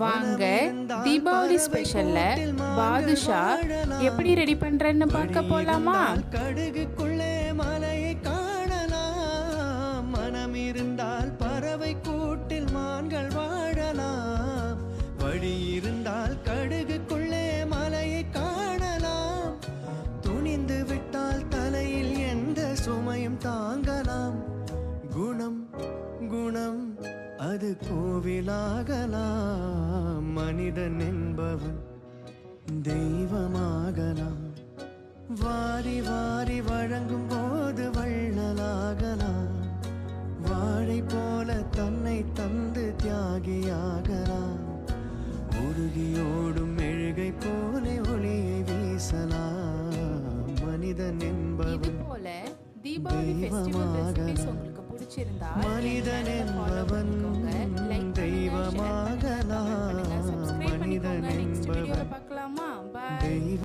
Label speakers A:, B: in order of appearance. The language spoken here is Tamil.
A: வாங்க தீபாவளி ஸ்பெஷல்ல பாதுஷா எப்படி ரெடி பண்றேன்னு பார்க்க போலாமா?
B: கடுகுக்குள்ளே மலையை காணலாம். மனம் இருந்தால் பறவை கூட்டில் மான்கள் வாழலாம். வழி இருந்தால் கடுகுக்குள்ளே மலையை காணலாம். துணிந்து விட்டால் தலையில் எந்த சுமையும் தாங்கலாம். அது கோவிலாகலாம் மனிதன் என்பவன் தெய்வமாகலாம். வாரி வாரி வழங்கும் போது வள்ளலாகலாம். வாழை போல தன்னை தந்து தியாகியாகலாம். உருகியோடும் மெழுகை போல ஒளியை வீசலாம். மனிதன் என்பவன்
A: போல தீபாவளி உங்களுக்கு பிடிச்சிருந்தா
B: மனிதன்
A: சப்ஸ்கிரைப் பண்ணிக்கோங்க. நெக்ஸ்ட்
B: மனிதன் என்பவன்.